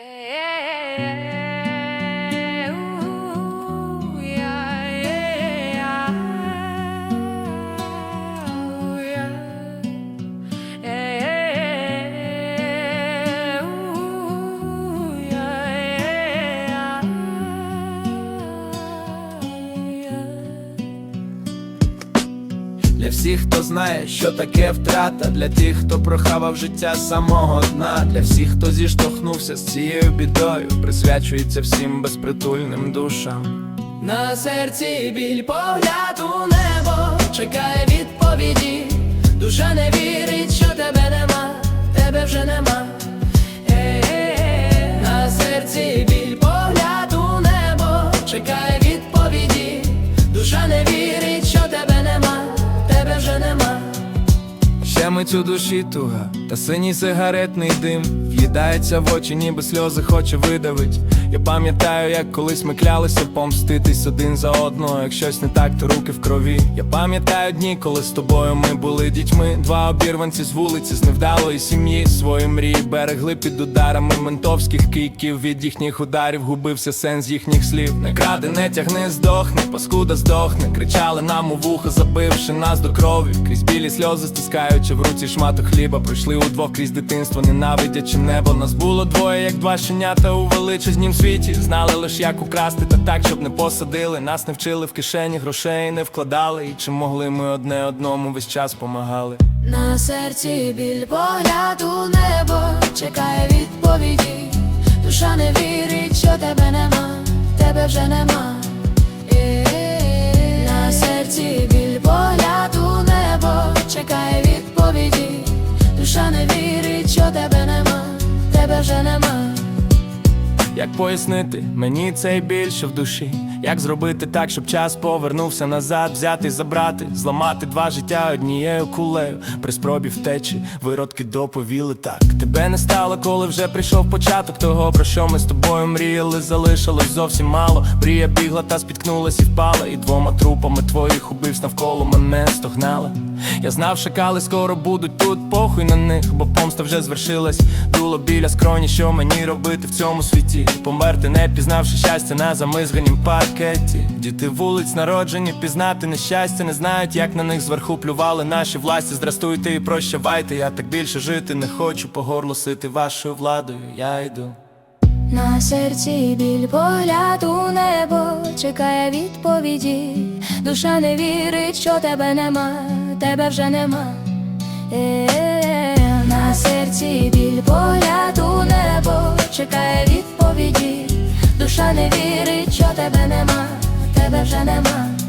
Для всіх, хто знає, що таке втрата, для тих, хто прохавав життя самого дна, для всіх, хто зіштовхнувся з цією бідою, присвячується всім безпритульним душам. На серці біль погляд у небо, чекає відповіді, душа не вірить, Ще у душі туга, та синій сигаретний дим В'їдається в очі, ніби сльози хоче видавить. Я пам'ятаю, як колись ми клялися помститись один за одного. Як щось не так, то руки в крові. Я пам'ятаю дні, коли з тобою ми були дітьми. Два обірванці з вулиці, з невдалої сім'ї. Свої мрії берегли під ударами ментовських кийків. Від їхніх ударів губився сенс їхніх слів. Не кради, не тягни, здохни, паскуда здохне. Кричали нам у вухо, забивши нас до крові. Крізь білі сльози стискаючи в руці шматок хліба. Пройшли удвох крізь дитинство, ненавидячи небо. Нас було двоє, як два щенята у величезнім світі. Знали лиш як украсти, та так, щоб не посадили. Нас не вчили в кишені, грошей не вкладали. І чи могли ми одне одному весь час помагали? На серці біль погляд у небо, чекає відповіді, душа не вірить, що тебе нема, тебе вже нема. На серці біль погляд у небо, чекає відповіді, душа не вірить, що тебе нема, тебе вже нема. Як пояснити мені цей біль, що в душі? Як зробити так, щоб час повернувся назад, взяти, забрати, зламати два життя однією кулею, при спробі втечі, виродки доповіли так. Тебе не стало, коли вже прийшов початок того, про що ми з тобою мріяли, залишилось зовсім мало. Мрія бігла та спіткнулась і впала, і двома трупами твоїх убивств навколо мене стогнала. Я знав, шакали скоро будуть тут, похуй на них, бо помста вже звершилась. Дуло біля скроні, що мені робити в цьому світі. Померти, не пізнавши щастя на замизганім паркеті. Діти вулиць народжені, пізнати нещастя, не знають, як на них зверху плювали наші власті. Здрастуйте і прощавайте. Я так більше жити не хочу, по горло сити вашою владою. Я йду. На серці біль погляд у небо, чекає відповіді, душа не вірить, що тебе нема, тебе вже нема. Е-е-е. На серці біль тебе вже нема.